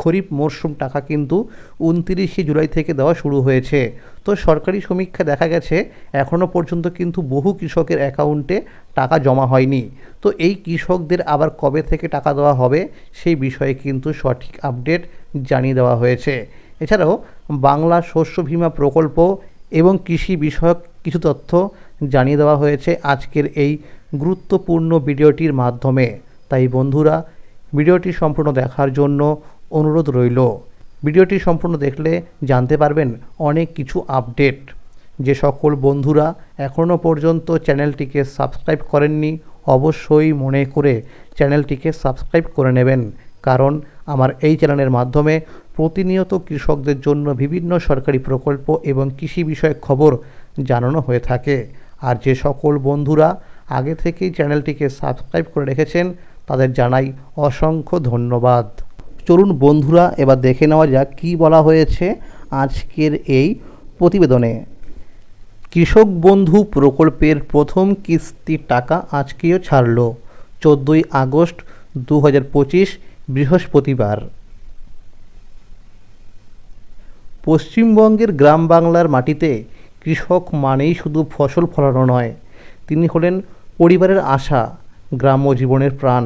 খরিফ মরশুম টাকা কিন্তু উনতিরিশে জুলাই থেকে দেওয়া শুরু হয়েছে। তো সরকারি সমীক্ষা দেখা গেছে এখনও পর্যন্ত কিন্তু বহু কৃষকের অ্যাকাউন্টে টাকা জমা হয়নি। তো এই কৃষকদের আবার কবে থেকে টাকা দেওয়া হবে, সেই বিষয়ে কিন্তু সঠিক আপডেট জানিয়ে দেওয়া হয়েছে। এছাড়াও বাংলা শস্য বীমা প্রকল্প এবং কৃষি বিষয়ক কিছু তথ্য জানিয়ে দেওয়া হয়েছে আজকের এই গুরুত্বপূর্ণ ভিডিওটির মাধ্যমে। তাই বন্ধুরা, ভিডিওটি সম্পূর্ণ দেখার জন্য অনুরোধ রইল। ভিডিওটি সম্পূর্ণ দেখলে জানতে পারবেন অনেক কিছু আপডেট। যে সকল বন্ধুরা এখনও পর্যন্ত চ্যানেলটিকে সাবস্ক্রাইব করেননি, অবশ্যই মনে করে চ্যানেলটিকে সাবস্ক্রাইব করে নেবেন। কারণ আমার এই চ্যানেলের মাধ্যমে প্রতিনিয়ত কৃষকদের জন্য বিভিন্ন সরকারি প্রকল্প এবং কৃষি বিষয়ক খবর জানানো হয়ে থাকে। আর যে সকল বন্ধুরা আগে থেকেই চ্যানেলটিকে সাবস্ক্রাইব করে রেখেছেন, তাদের জানাই অসংখ্য ধন্যবাদ। চলুন বন্ধুরা এবার দেখে নেওয়া যাক কী বলা হয়েছে আজকের এই প্রতিবেদনে। কৃষক বন্ধু প্রকল্পের প্রথম কিস্তির টাকা আজকেও ছাড়ল, চোদ্দোই আগস্ট দু হাজার পঁচিশ বৃহস্পতিবার। পশ্চিমবঙ্গের গ্রাম বাংলার মাটিতে কৃষক মানেই শুধু ফসল ফলানো নয়, তিনি হলেন পরিবারের আশা, গ্রাম্য জীবনের প্রাণ।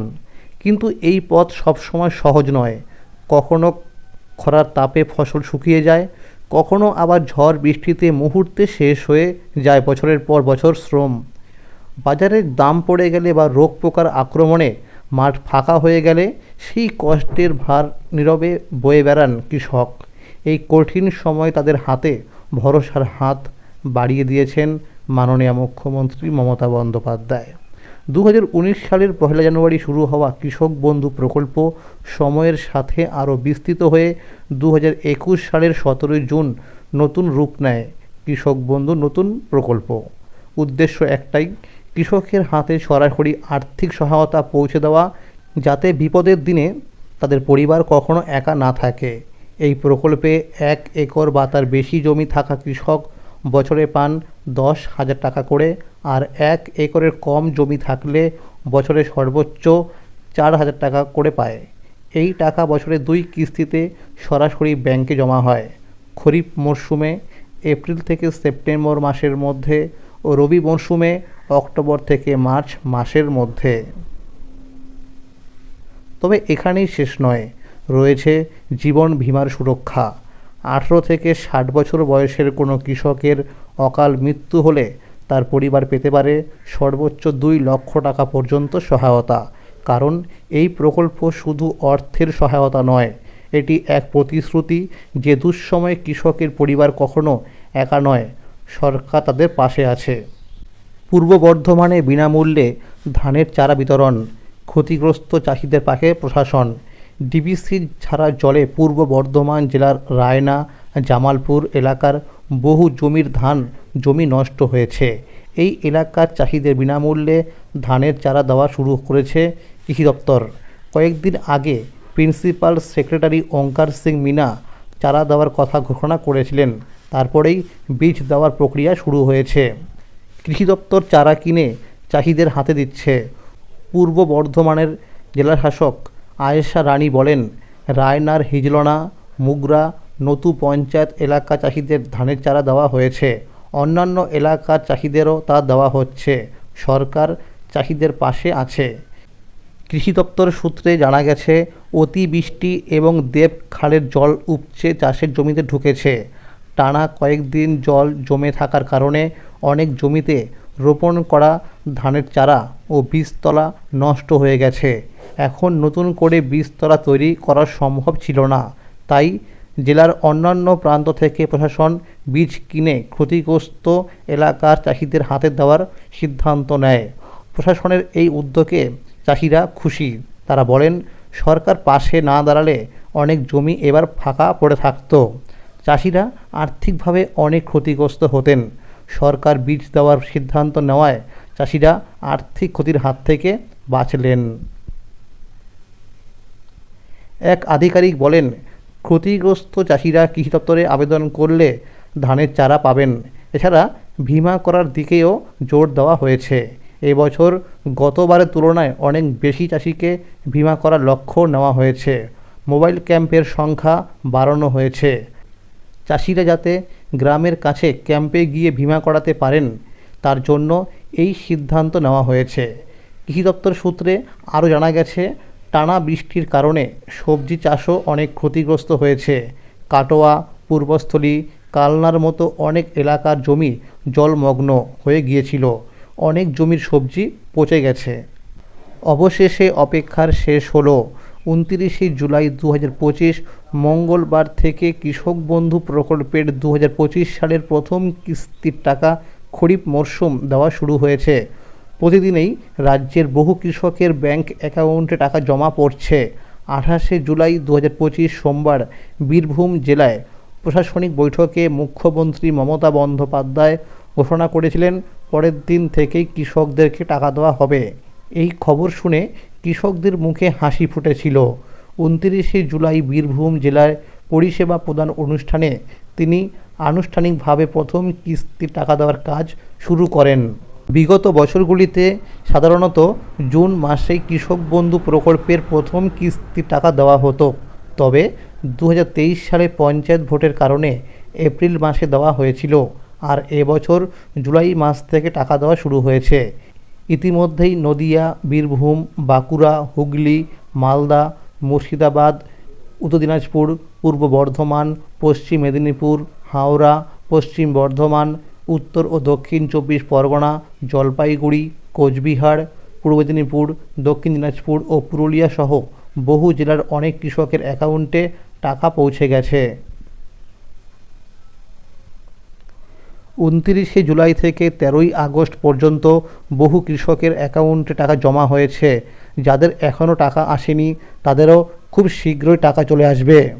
কিন্তু এই পথ সবসময় সহজ নয় কখনো খরার তাপে ফসল শুকিয়ে যায়, কখনো আবার ঝড় বৃষ্টিতে মুহূর্তে শেষ হয়ে যায় বছরের পর বছর শ্রম। বাজারের দাম পড়ে গেলে বা রোগ পোকার আক্রমণে মাঠ ফাঁকা হয়ে গেলে সেই কষ্টের ভার নীরবে বয়ে বেড়ান কৃষক। এই কঠিন সময় তাদের হাতে ভরসার হাত বাড়িয়ে দিয়েছেন মাননীয় মুখ্যমন্ত্রী মমতা বন্দ্যোপাধ্যায়। দু হাজার উনিশ সালের পহেলা জানুয়ারি শুরু হওয়া কৃষক বন্ধু প্রকল্প সময়ের সাথে আরও বিস্তৃত হয়ে দু হাজার একুশ সালের সতেরোই জুন নতুন রূপ নেয় কৃষক বন্ধু নতুন প্রকল্প। উদ্দেশ্য একটাই, কৃষকের হাতে সরাসরি আর্থিক সহায়তা পৌঁছে দেওয়া যাতে বিপদের দিনে তাদের পরিবার কখনো একা না থাকে। এই প্রকল্পে এক একর বা তার বেশি জমি থাকা কৃষক বছরে পান দশ হাজার টাকা করে, আর এক একরের কম জমি থাকলে বছরে সর্বোচ্চ চার হাজার টাকা করে পায়। এই টাকা বছরে দুই কিস্তিতে সরাসরি ব্যাংকে জমা হয়। খরিফ মরশুমে, এপ্রিল থেকে সেপ্টেম্বর মাসের মধ্যে ও রবি মরশুমে, অক্টোবর থেকে মার্চ মাসের মধ্যে। তবে এখানেই শেষ নয়, রয়েছে জীবন বিমার সুরক্ষা। আঠেরো থেকে ষাট বছর বয়সের কোনো কৃষকের অকাল মৃত্যু হলে তার পরিবার পেতে পারে সর্বোচ্চ দুই লক্ষ টাকা পর্যন্ত সহায়তা। কারণ এই প্রকল্প শুধু অর্থের সহায়তা নয়, এটি এক প্রতিশ্রুতি যে দুঃসময়ে কৃষকের পরিবার কখনো একা নয়, সরকার তাদের পাশে আছে। পূর্ব বর্ধমানে বিনামূল্যে ধানের চারা বিতরণ, ক্ষতিগ্রস্ত চাষিদের পাশে প্রশাসন ডিবিসি ছাড়া জলে পূর্ব বর্ধমান জেলার রায়না, জামালপুর এলাকার বহু জমির ধান, জমি নষ্ট হয়েছে। এই এলাকার চাষিদের বিনামূল্যে ধানের চারা দেওয়া শুরু করেছে কৃষি দপ্তর। কয়েকদিন আগে প্রিন্সিপাল সেক্রেটারি ওঙ্কার সিং মিনা চারা দেওয়ার কথা ঘোষণা করেছিলেন। তারপরেই বীজ দেওয়ার প্রক্রিয়া শুরু হয়েছে। কৃষি দপ্তর চারা কিনে চাষিদের হাতে দিচ্ছে। পূর্ব বর্ধমানের জেলাশাসক আয়েশা রানী বলেন, রায়নার হিজলনা, মুগরা, নতু পঞ্চায়েত এলাকা চাষিদের ধানের চারা দেওয়া হয়েছে। অন্যান্য এলাকার চাষিদেরও তা দেওয়া হচ্ছে। সরকার চাষিদের পাশে আছে। কৃষি দপ্তর সূত্রে জানা গেছে, অতিবৃষ্টি এবং দেব খালের জল উপচে চাষের জমিতে ঢুকেছে। টানা কয়েকদিন জল জমে থাকার কারণে অনেক জমিতে রোপণ করা ধানের চারা ও বীজতলা নষ্ট হয়ে গেছে। এখন নতুন করে বীজতলা তৈরি করা সম্ভব ছিল না। তাই জেলার অন্যান্য প্রান্ত থেকে প্রশাসন বীজ কিনে ক্ষতিগ্রস্ত এলাকার চাষিদের হাতে দেওয়ার সিদ্ধান্ত নেয়। প্রশাসনের এই উদ্যোগে চাষিরা খুশি। তারা বলেন, সরকার পাশে না দাঁড়ালে অনেক জমি এবার ফাঁকা পড়ে থাকতো। চাষিরা আর্থিকভাবে অনেক ক্ষতিগ্রস্ত হতেন। সরকার বীজ দেওয়ার সিদ্ধান্ত নেওয়ায় চাষিরা আর্থিক ক্ষতির হাত থেকে বাঁচলেন। এক আধিকারিক বলেন, ক্ষতিগ্রস্ত চাষিরা কৃষি দপ্তরে আবেদন করলে ধানের চারা পাবেন। এছাড়া বিমা করার দিকেও জোর দেওয়া হয়েছে। এবছর গতবারের তুলনায় অনেক বেশি চাষিকে বিমা করার লক্ষ্য নেওয়া হয়েছে। মোবাইল ক্যাম্পের সংখ্যা বাড়ানো হয়েছে। চাষিরা যাতে গ্রামের কাছে ক্যাম্পে গিয়ে বিমা করাতে পারেন, তার জন্য এই সিদ্ধান্ত নেওয়া হয়েছে। কৃষি দপ্তর সূত্রে আরও জানা গেছে, টানা বৃষ্টির কারণে সবজি চাষও অনেক ক্ষতিগ্রস্ত হয়েছে। কাটোয়া, পূর্বস্থলী, কালনার মতো অনেক এলাকার জমি জলমগ্ন হয়ে গিয়েছিল। অনেক জমির সবজি পচে গেছে। অবশেষে অপেক্ষার শেষ হলো উনতিরিশে জুলাই দু হাজার পঁচিশ, মঙ্গলবার থেকে কৃষক বন্ধু প্রকল্পের দু হাজার পঁচিশ সালের প্রথম কিস্তির টাকা খরিফ মরশুম দেওয়া শুরু হয়েছে। প্রতিদিনেই রাজ্যের বহু কৃষকের ব্যাংক অ্যাকাউন্টে টাকা জমা পড়ছে। আঠাশে জুলাই দু পঁচিশ সোমবার বীরভূম জেলায় প্রশাসনিক বৈঠকে মুখ্যমন্ত্রী মমতা বন্দ্যোপাধ্যায় ঘোষণা করেছিলেন, পরের দিন থেকেই কৃষকদেরকে টাকা দেওয়া হবে। এই খবর শুনে কৃষকদের মুখে হাসি ফুটেছিল। উনতিরিশে জুলাই বীরভূম জেলায় পরিষেবা প্রদান অনুষ্ঠানে তিনি আনুষ্ঠানিকভাবে প্রথম কিস্তির টাকা দেওয়ার কাজ শুরু করেন। বিগত বছরগুলিতে সাধারণত জুন মাসে কৃষক বন্ধু প্রকল্পের প্রথম কিস্তির টাকা দেওয়া হতো। তবে দু হাজার তেইশ সালে পঞ্চায়েত ভোটের কারণে এপ্রিল মাসে দেওয়া হয়েছিল। আর এবছর জুলাই মাস থেকে টাকা দেওয়া শুরু হয়েছে। ইতিমধ্যেই নদিয়া, বীরভূম, বাঁকুড়া, হুগলি, মালদা, মুর্শিদাবাদ, উত্তর দিনাজপুর, পূর্ব বর্ধমান, পশ্চিম মেদিনীপুর, হাওড়া, পশ্চিম বর্ধমান, উত্তর ও দক্ষিণ চব্বিশ পরগনা, জলপাইগুড়ি, কোচবিহার, পূর্ব মেদিনীপুর, দক্ষিণ দিনাজপুর ও পুরুলিয়া সহ বহু জেলার অনেক কৃষকের অ্যাকাউন্টে টাকা পৌঁছে গেছে। উনতিরিশে জুলাই থেকে তেরোই আগস্ট পর্যন্ত বহু কৃষকের অ্যাকাউন্টে টাকা জমা হয়েছে। যাদের এখনও টাকা আসেনি, তাদেরও খুব শীঘ্রই টাকা চলে আসবে।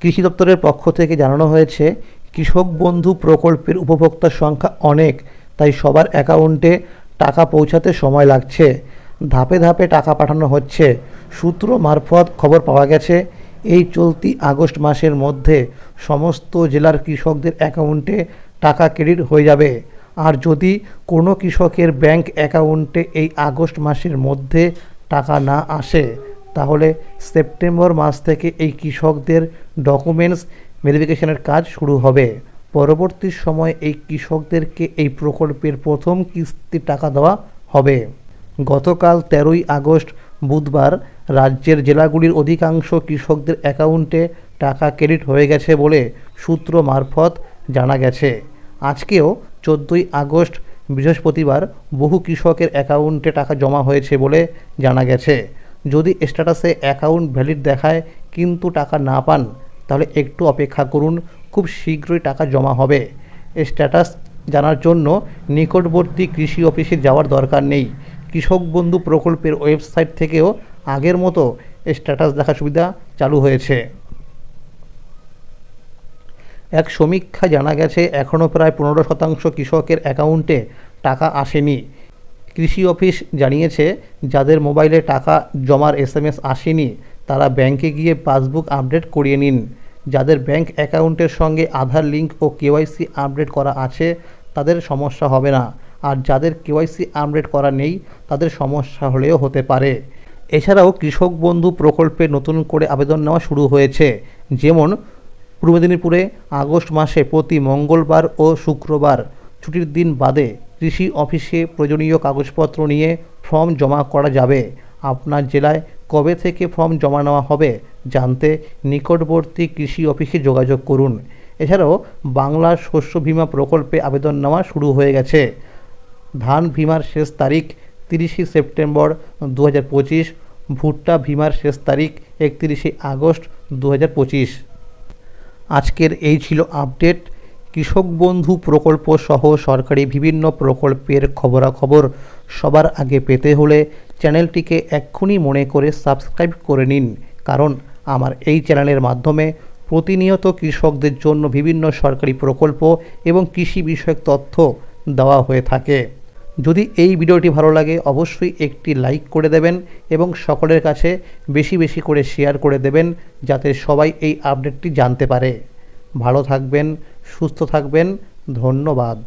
কৃষি দপ্তরের পক্ষ থেকে জানানো হয়েছে, কৃষক বন্ধু প্রকল্পের উপভোক্তার সংখ্যা অনেক, তাই সবার অ্যাকাউন্টে টাকা পৌঁছাতে সময় লাগছে। ধাপে ধাপে টাকা পাঠানো হচ্ছে। সূত্র মারফত খবর পাওয়া গেছে, এই চলতি আগস্ট মাসের মধ্যে সমস্ত জেলার কৃষকদের অ্যাকাউন্টে টাকা ক্রেডিট হয়ে যাবে। আর যদি কোনো কৃষকের ব্যাংক অ্যাকাউন্টে এই আগস্ট মাসের মধ্যে টাকা না আসে, তাহলে সেপ্টেম্বর মাস থেকে এই কৃষকদের ডকুমেন্টস ভেরিফিকেশনের কাজ শুরু হবে। পরবর্তী সময়ে এই কৃষকদেরকে এই প্রকল্পের প্রথম কিস্তি টাকা দেওয়া হবে। গতকাল তেরোই আগস্ট বুধবার রাজ্যের জেলাগুলির অধিকাংশ কৃষকদের অ্যাকাউন্টে টাকা ক্রেডিট হয়ে গেছে বলে সূত্র মারফত জানা গেছে। আজকেও চোদ্দোই আগস্ট, বৃহস্পতিবার বহু কৃষকের অ্যাকাউন্টে টাকা জমা হয়েছে বলে জানা গেছে। যদি স্ট্যাটাসে অ্যাকাউন্ট ভ্যালিড দেখায় কিন্তু টাকা না পান, তাহলে একটু অপেক্ষা করুন, খুব শীঘ্রই টাকা জমা হবে। স্ট্যাটাস জানার জন্য নিকটবর্তী কৃষি অফিসে যাওয়ার দরকার নেই। কৃষক বন্ধু প্রকল্পের ওয়েবসাইট থেকেও আগের মতো স্ট্যাটাস দেখার সুবিধা চালু হয়েছে। এক সমীক্ষা জানা গেছে এখনও প্রায় পনেরো শতাংশ কৃষকের অ্যাকাউন্টে টাকা আসেনি। কৃষি অফিস জানিয়েছে, যাদের মোবাইলে টাকা জমার এস এসএমএস আসেনি, তারা ব্যাংকে গিয়ে পাসবুক আপডেট করিয়ে নিন। যাদের ব্যাংক অ্যাকাউন্টের সঙ্গে আধার লিঙ্ক ও কেওয়াইসি আপডেট করা আছে, তাদের সমস্যা হবে না। আর যাদের কেওয়াইসি আপডেট করা নেই, তাদের সমস্যা হলেও হতে পারে। এছাড়াও কৃষক বন্ধু প্রকল্পে নতুন করে আবেদন নেওয়া শুরু হয়েছে, যেমন পূর্ব মেদিনীপুরে আগস্ট মাসে প্রতি মঙ্গলবার ও শুক্রবার ছুটির দিন বাদে কৃষি অফিসে প্রয়োজনীয় কাগজপত্র নিয়ে ফর্ম জমা করা যাবে। আপনার জেলায় কবে থেকে ফর্ম জমা নেওয়া হবে জানতে নিকটবর্তী কৃষি অফিসে যোগাযোগ করুন। এছাড়াও বাংলা শস্য বীমা প্রকল্পে আবেদন নেওয়া শুরু হয়ে গেছে। ধান বিমার শেষ তারিখ তিরিশে সেপ্টেম্বর দু হাজার পঁচিশ, ভুট্টা বিমার শেষ তারিখ একত্রিশে আগস্ট দু হাজার পঁচিশ। আজকের এই ছিল আপডেট। কৃষক বন্ধু প্রকল্প সহ সরকারি বিভিন্ন প্রকল্পের খবরাখবর সবার আগে পেতে হলে চ্যানেলটিকে এক্ষুনি মনে করে সাবস্ক্রাইব করে নিন, কারণ আমার এই চ্যানেলের মাধ্যমে প্রতিনিয়ত কৃষকদের জন্য বিভিন্ন সরকারি প্রকল্প এবং কৃষি বিষয়ক তথ্য দেওয়া হয়ে থাকে। যদি এই ভিডিওটি ভালো লাগে, অবশ্যই একটি লাইক করে দেবেন এবং সকলের কাছে বেশি বেশি করে শেয়ার করে দেবেন যাতে সবাই এই আপডেটটি জানতে পারে। ভালো থাকবেন, সুস্থ থাকবেন, ধন্যবাদ।